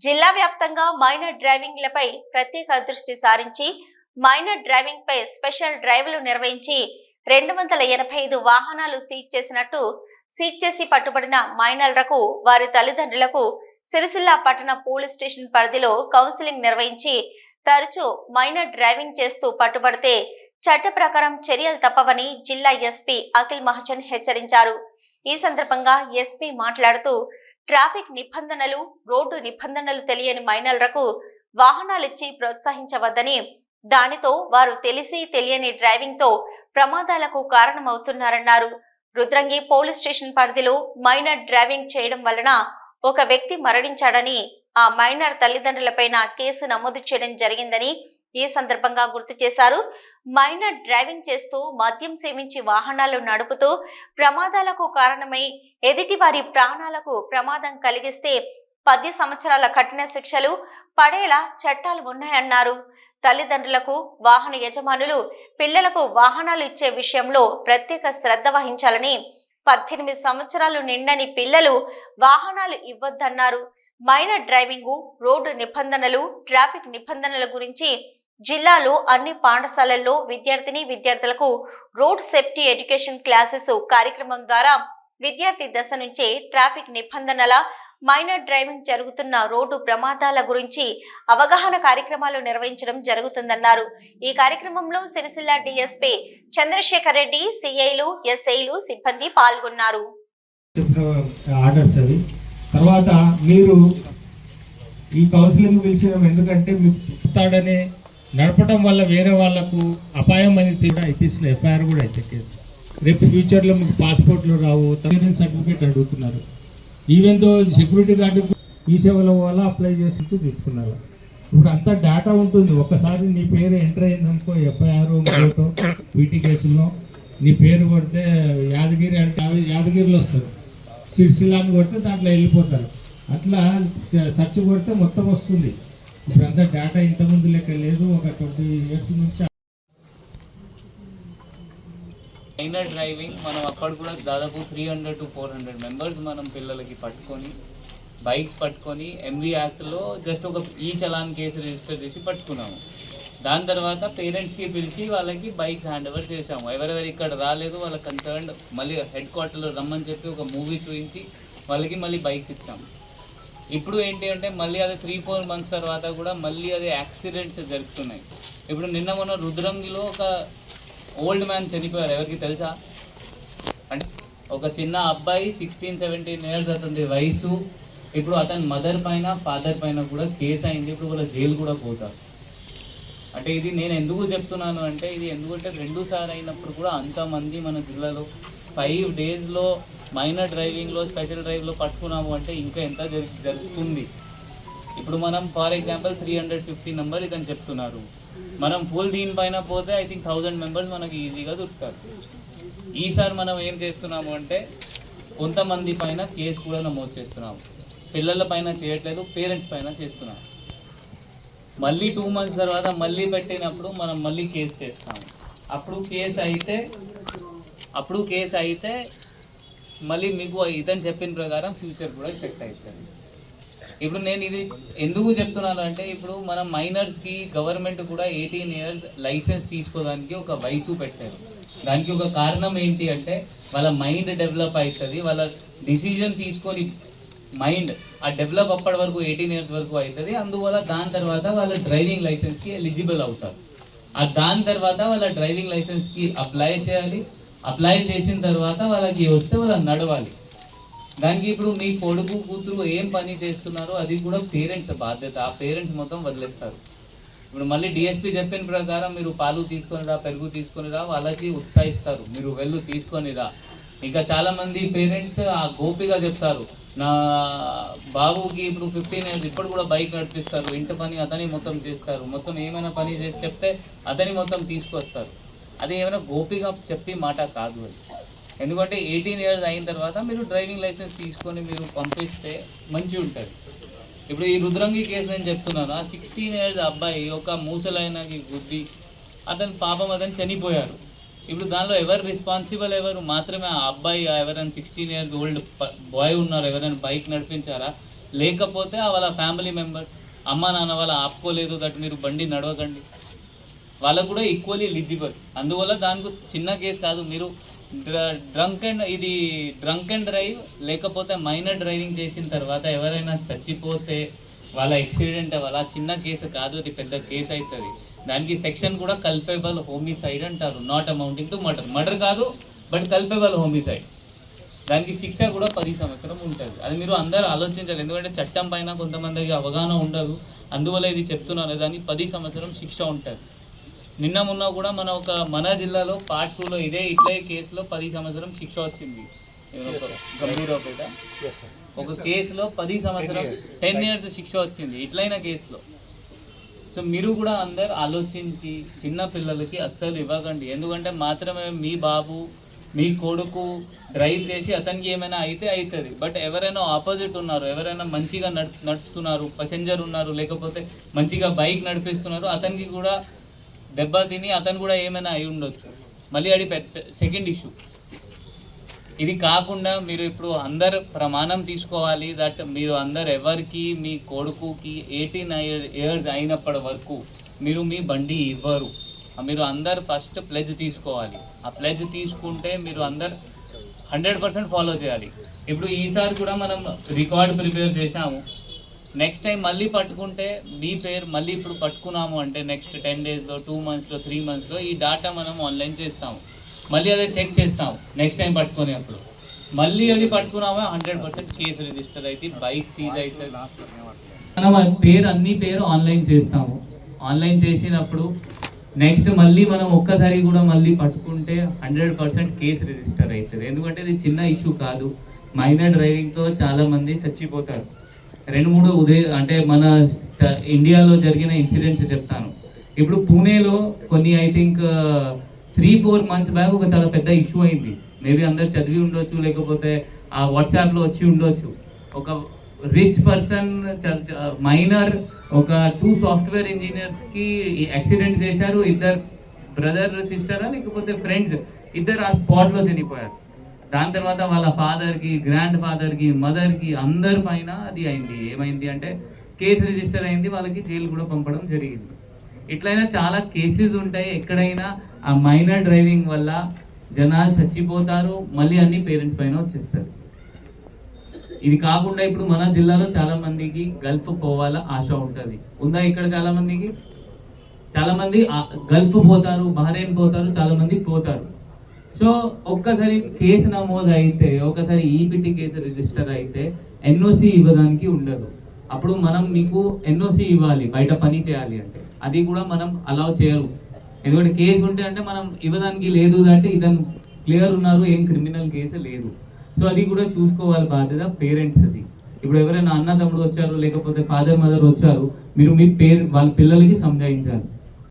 జిల్లా వ్యాప్తంగా మైనర్ డ్రైవింగ్లపై ప్రత్యేక దృష్టి సారించి మైనర్ డ్రైవింగ్ పై స్పెషల్ డ్రైవ్లు నిర్వహించి రెండు వందల ఎనభై ఐదు వాహనాలు సీజ్ చేసినట్టు సీజ్ చేసి పట్టుబడిన మైనర్లకు వారి తల్లిదండ్రులకు సిరిసిల్ల పట్టణ పోలీస్ స్టేషన్ పరిధిలో కౌన్సిలింగ్ నిర్వహించి తరచూ మైనర్ డ్రైవింగ్ చేస్తూ పట్టుబడితే చట్ట ప్రకారం చర్యలు తప్పవని జిల్లా ఎస్పీ అఖిల్ మహజన్ హెచ్చరించారు. ఈ సందర్భంగా ఎస్పీ మాట్లాడుతూ ట్రాఫిక్ నిబంధనలు రోడ్డు నిబంధనలు తెలియని మైనర్లకు వాహనాలిచ్చి ప్రోత్సహించవద్దని దానితో వారు తెలిసి తెలియని డ్రైవింగ్తో ప్రమాదాలకు కారణమవుతున్నారన్నారు. రుద్రంగి పోలీస్ స్టేషన్ పరిధిలో మైనర్ డ్రైవింగ్ చేయడం వలన ఒక వ్యక్తి మరణించాడని ఆ మైనర్ తల్లిదండ్రులపైన కేసు నమోదు చేయడం జరిగిందని ఈ సందర్భంగా గుర్తు చేశారు. మైనర్ డ్రైవింగ్ చేస్తూ మద్యం సేవించి వాహనాలు నడుపుతూ ప్రమాదాలకు కారణమై ఎదుటి వారి ప్రాణాలకు ప్రమాదం కలిగిస్తే పది సంవత్సరాల కఠిన శిక్షలు పడేలా చట్టాలు ఉన్నాయన్నారు. తల్లిదండ్రులకు వాహన యజమానులు పిల్లలకు వాహనాలు ఇచ్చే విషయంలో ప్రత్యేక శ్రద్ధ వహించాలని పద్దెనిమిది సంవత్సరాలు నిండని పిల్లలు వాహనాలు ఇవ్వద్దన్నారు. మైనర్ డ్రైవింగ్ రోడ్డు నిబంధనలు ట్రాఫిక్ నిబంధనల గురించి జిల్లాలో అన్ని పాఠశాలల్లో విద్యార్థిని విద్యార్థులకు రోడ్ సేఫ్టీ ఎడ్యుకేషన్ క్లాసెస్ కార్యక్రమం ద్వారా విద్యార్థి దశ నుంచే ట్రాఫిక్ నిబంధనల మైనర్ డ్రైవింగ్ జరుగుతున్న రోడ్డు ప్రమాదాల గురించి అవగాహన కార్యక్రమాలు నిర్వహించడం జరుగుతుందన్నారు. ఈ కార్యక్రమంలో సిరిసిల్ల డిఎస్పీ చంద్రశేఖర్ రెడ్డి సిఐలు ఎస్ఐలు సిబ్బంది పాల్గొన్నారు. తర్వాత మీరు ఈ కౌన్సిలింగ్ పిలిచిన ఎందుకంటే మీకు చెప్తాడనే నడపడం వల్ల వేరే వాళ్ళకు అపాయం అని కూడా ఐపీసీలో ఎఫ్ఐఆర్ కూడా అయితే కేసు. రేపు ఫ్యూచర్లో మీకు పాస్పోర్ట్లు రావు తగిన సర్టిఫికేట్ అడుగుతున్నారు. ఈవెన్ దో సెక్యూరిటీ గార్డు ఈ సేవల వల్ల అప్లై చేసి తీసుకున్నారు. ఇప్పుడు అంతా డేటా ఉంటుంది. ఒకసారి నీ పేరు ఎంటర్ అయిందనుకో ఎఫ్ఐఆర్ మరోటో వీటి కేసుల్లో నీ పేరు కొడితే యాదగిరి అంటే యాదగిరిలో వస్తారు. సిరిసిల్లాన్ని కొడితే దాంట్లో వెళ్ళిపోతారు. అట్లా సర్చ్ కొడితే మొత్తం వస్తుంది. ఇప్పుడంతా డేటా ఇంతకుముందు లెక్క లేదు. ఒక ట్వంటీ ఇయర్స్ నుంచి మైనర్ డ్రైవింగ్ మనం అక్కడ కూడా దాదాపు three hundred to four hundred members మనం పిల్లలకి పట్టుకొని బైక్స్ పట్టుకొని ఎంవీ యాక్ట్లో జస్ట్ ఒక ఈ చలాన్ కేసు రిజిస్టర్ చేసి పట్టుకున్నాము. దాని తర్వాత పేరెంట్స్కి పిలిచి వాళ్ళకి బైక్స్ హ్యాండ్ ఓవర్ చేసాము ఎవరెవరు ఇక్కడ రాలేదు వాళ్ళ కన్సర్న్ మళ్ళీ హెడ్ క్వార్టర్లో రమ్మని చెప్పి ఒక మూవీ చూపించి వాళ్ళకి మళ్ళీ బైక్స్ ఇచ్చాము. ఇప్పుడు ఏంటి అంటే మళ్ళీ అది త్రీ ఫోర్ మంత్స్ తర్వాత కూడా మళ్ళీ అది యాక్సిడెంట్స్ జరుగుతున్నాయి. ఇప్పుడు నిన్న మొన్న రుద్రంగిలో ఒక ఓల్డ్ మ్యాన్ చనిపోయారు. ఎవరికి తెలుసా? అంటే ఒక చిన్న అబ్బాయి సిక్స్టీన్ సెవెంటీన్ ఇయర్స్ అతని వయసు. ఇప్పుడు అతని మదర్ పైన ఫాదర్ పైన కూడా కేసు అయింది. ఇప్పుడు వాళ్ళ జైలు కూడా పోతారు. అంటే ఇది నేను ఎందుకు చెప్తున్నాను అంటే ఇది ఎందుకంటే రెండు సార్లు అయినప్పుడు కూడా అంతమంది మన జిల్లాలో ఫైవ్ డేస్లో మైనర్ డ్రైవింగ్లో స్పెషల్ డ్రైవ్లో పట్టుకున్నాము అంటే ఇంకా ఎంత జరుగుతుంది. ఇప్పుడు మనం for example three hundred fifty number ఇదని చెప్తున్నారు. మనం ఫుల్ దీనిపైన పోతే ఐ థింక్ థౌజండ్ మెంబర్స్ మనకి ఈజీగా దొరుకుతారు. ఈసారి మనం ఏం చేస్తున్నాము అంటే కొంతమంది పైన కేసు కూడా నమోదు చేస్తున్నాము. పిల్లల పైన చేయట్లేదు పేరెంట్స్ పైన చేస్తున్నాము. మళ్ళీ టూ మంత్స్ తర్వాత మళ్ళీ పెట్టినప్పుడు మనం మళ్ళీ కేసు చేస్తాము. అప్పుడు కేసు అయితే అప్పుడు కేసు అయితే మళ్ళీ మీకు ఇతను చెప్పిన ప్రకారం ఫ్యూచర్ కూడా ఎఫెక్ట్ అవుతుంది ఇప్పుడు నేను ఇది ఎందుకు చెప్తున్నాను అంటే ఇప్పుడు మనం మైనర్స్కి గవర్నమెంట్ కూడా ఎయిటీన్ ఇయర్స్ లైసెన్స్ తీసుకోవడానికి ఒక వయసు పెట్టారు. దానికి ఒక కారణం ఏంటి అంటే వాళ్ళ మైండ్ డెవలప్ అవుతుంది వాళ్ళ డిసిజన్ తీసుకొని మైండ్ ఆ డెవలప్ అప్పటి వరకు ఎయిటీన్ ఇయర్స్ వరకు అవుతుంది అందువల్ల దాని తర్వాత వాళ్ళ డ్రైవింగ్ లైసెన్స్కి ఎలిజిబుల్ అవుతారు. ఆ దాని తర్వాత వాళ్ళ డ్రైవింగ్ లైసెన్స్కి అప్లై చేయాలి. అప్లై చేసిన తర్వాత వాళ్ళకి వస్తే వాళ్ళు నడవాలి. దానికి ఇప్పుడు మీ కొడుకు కూతురు ఏం పని చేస్తున్నారో అది కూడా పేరెంట్స్ బాధ్యత. ఆ పేరెంట్స్ మొత్తం వదిలేస్తారు. ఇప్పుడు మళ్ళీ డిఎస్పీ చెప్పిన ప్రకారం మీరు పాలు తీసుకొని రా పెరుగు తీసుకొని రా వాళ్ళకి ఉత్సాహిస్తారు. మీరు వెళ్ళు తీసుకొని రా. ఇంకా చాలామంది పేరెంట్స్ ఆ గోపిగా చెప్తారు. నా బాబుకి ఇప్పుడు ఫిఫ్టీన్ ఇయర్స్ ఇప్పుడు కూడా బైక్ నడిపిస్తారు. ఇంటి పని అతని మొత్తం చేస్తారు. మొత్తం ఏమైనా పని చేసి చెప్తే అతని మొత్తం తీసుకొస్తారు. అది ఏమైనా గోపిగా చెప్పి మాట కాదు అది. ఎందుకంటే ఎయిటీన్ ఇయర్స్ అయిన తర్వాత మీరు డ్రైవింగ్ లైసెన్స్ తీసుకొని మీరు పంపిస్తే మంచి ఉంటుంది. ఇప్పుడు ఈ రుద్రంగి కేసు నేను చెప్తున్నాను. ఆ సిక్స్టీన్ ఇయర్స్ అబ్బాయి ఒక మూసలైనకి గుద్ది అతని పాపం అతను చనిపోయారు. ఇప్పుడు దానిలో ఎవరు రెస్పాన్సిబుల్ ఎవరు? మాత్రమే ఆ అబ్బాయి ఎవరైనా సిక్స్టీన్ ఇయర్స్ ఓల్డ్ బాయ్ ఉన్నారు ఎవరైనా బైక్ నడిపించారా? లేకపోతే వాళ్ళ ఫ్యామిలీ మెంబర్ అమ్మ నాన్న వాళ్ళ ఆపుకోలేదు దట్ మీరు బండి నడవకండి. వాళ్ళకు కూడా ఈక్వల్లీ ఎలిజిబుల్ అందువల్ల దానికి చిన్న కేసు కాదు. మీరు డ్రంక్ అండ్ ఇది డ్రంక్ అండ్ డ్రైవ్ లేకపోతే మైనర్ డ్రైవింగ్ చేసిన తర్వాత ఎవరైనా చచ్చిపోతే వాళ్ళ యాక్సిడెంట్ వాళ్ళ చిన్న కేసు కాదు అది పెద్ద కేసు అవుతుంది దానికి సెక్షన్ కూడా కల్పేబల్ హోమిసైడ్ అంటారు. Not amounting to murder murder కాదు బట్ కల్పేబల్ హోమిసైడ్ దానికి శిక్ష కూడా పది సంవత్సరం ఉంటుంది. అది మీరు అందరూ ఆలోచించాలి. ఎందుకంటే చట్టం పైన కొంతమందికి అవగాహన ఉండదు. అందువల్ల ఇది చెప్తున్నాను. దానికి పది సంవత్సరం శిక్ష ఉంటుంది. నిన్న మొన్న కూడా మన ఒక మన జిల్లాలో పార్ట్ టూలో ఇదే ఇట్లే కేసులో పది సంవత్సరం శిక్ష వచ్చింది. ఒక కేసులో పది సంవత్సరం టెన్ ఇయర్స్ శిక్ష వచ్చింది. ఇట్లైన కేసులో. సో మీరు కూడా అందరు ఆలోచించి చిన్న పిల్లలకి అస్సలు ఇవ్వకండి. ఎందుకంటే మాత్రమే మీ బాబు మీ కొడుకు డ్రైవ్ చేసి అతనికి ఏమైనా అయితే అవుతుంది బట్ ఎవరైనా ఆపోజిట్ ఉన్నారు ఎవరైనా మంచిగా నడుస్తున్నారు పసెంజర్ ఉన్నారు లేకపోతే మంచిగా బైక్ నడిపిస్తున్నారు అతనికి కూడా దెబ్బ తిని అతను కూడా ఏమైనా అయి ఉండొచ్చు. మళ్ళీ అది సెకండ్ ఇష్యూ ఇది కాకుండా మీరు ఇప్పుడు అందరు ప్రమాణం తీసుకోవాలి దట్ మీరు అందరు ఎవరికి మీ కొడుకుకి ఎయిటీన్ ఇయర్స్ అయినప్పటి వరకు మీరు మీ బండి ఇవ్వరు. మీరు అందరు ఫస్ట్ ప్లెజ్ తీసుకోవాలి. ఆ ప్లెజ్ తీసుకుంటే మీరు అందరు హండ్రెడ్ పర్సెంట్ ఫాలో చేయాలి. ఇప్పుడు ఈసారి కూడా మనం రికార్డ్ ప్రిపేర్ చేశాము. నెక్స్ట్ టైం మళ్ళీ పట్టుకుంటే మీ పేరు మళ్ళీ ఇప్పుడు పట్టుకున్నాము అంటే నెక్స్ట్ టెన్ డేస్లో టూ మంత్స్లో త్రీ మంత్స్లో ఈ డాటా మనం ఆన్లైన్ చేస్తాము. మళ్ళీ అదే చెక్ చేస్తాం. నెక్స్ట్ టైం పట్టుకునేప్పుడు. మళ్ళీ అది పట్టుకున్నామా? హండ్రెడ్ పర్సెంట్ కేసు రిజిస్టర్ అయితే బైక్ సీజ్ అయితే. మనం ఆ పేరు అన్ని పేరు ఆన్లైన్ చేస్తాము. ఆన్లైన్ చేసినప్పుడు నెక్స్ట్ మళ్ళీ మనం ఒక్కసారి కూడా మళ్ళీ పట్టుకుంటే హండ్రెడ్ పర్సెంట్ కేసు రిజిస్టర్ అవుతుంది. ఎందుకంటే ఇది చిన్న ఇష్యూ కాదు. మైనర్ డ్రైవింగ్తో చాలామంది చచ్చిపోతారు. రెండు మూడు ఉదయం అంటే మన ఇండియాలో జరిగిన ఇన్సిడెంట్స్ చెప్తాను. ఇప్పుడు పూణేలో కొన్ని I think three four months back ఒక చాలా పెద్ద ఇష్యూ అయింది. మేబీ అందరు చదివి ఉండొచ్చు లేకపోతే ఆ వాట్సాప్లో వచ్చి ఉండొచ్చు. ఒక రిచ్ పర్సన్ మైనర్ ఒక టూ సాఫ్ట్వేర్ ఇంజనీర్స్కి యాక్సిడెంట్ చేశారు. ఇద్దరు బ్రదర్ సిస్టరా లేకపోతే ఫ్రెండ్స్ ఇద్దరు ఆ స్పాట్లో చనిపోయారు. దాని తర్వాత వాళ్ళ ఫాదర్కి గ్రాండ్ ఫాదర్కి మదర్కి అందరి పైన అది అయింది. ఏమైంది అంటే కేసు రిజిస్టర్ అయింది. వాళ్ళకి జైలు కూడా పంపడం జరిగింది. ఇట్లయినా చాలా కేసెస్ ఉంటాయి. ఎక్కడైనా ఆ మైనర్ డ్రైవింగ్ వల్ల జనాలు చచ్చిపోతారు మళ్ళీ అన్ని పేరెంట్స్ పైన వచ్చేస్తారు. ఇది కాకుండా ఇప్పుడు మన జిల్లాలో చాలా మందికి గల్ఫ్ పోవాల ఆశ ఉంటుంది. ఉందా ఇక్కడ చాలా మందికి చాలా మంది గల్ఫ్ పోతారు బహ్రెయిన్ పోతారు చాలా మంది పోతారు. సో ఒక్కసారి కేసు నమోదు అయితే ఒకసారి ఈపిటి కేసు రిజిస్టర్ అయితే ఎన్ఓసి ఇవ్వడానికి ఉండదు. అప్పుడు మనం మీకు ఎన్ఓసి ఇవ్వాలి బయట పని చేయాలి అంటే. అది కూడా మనం అలౌ చేయరు. ఎందుకంటే కేసు ఉంటే అంటే మనం ఇవ్వడానికి లేదు అంటే ఇతను క్లియర్ ఉన్నారు ఏం క్రిమినల్ కేసు లేదు. సో అది కూడా చూసుకోవాలి బాధ్యత పేరెంట్స్ అది. ఇప్పుడు ఎవరైనా అన్న తమ్ముడు వచ్చారు లేకపోతే ఫాదర్ మదర్ వచ్చారు మీరు మీ పేరు వాళ్ళ పిల్లలకి సంజాయించాలి.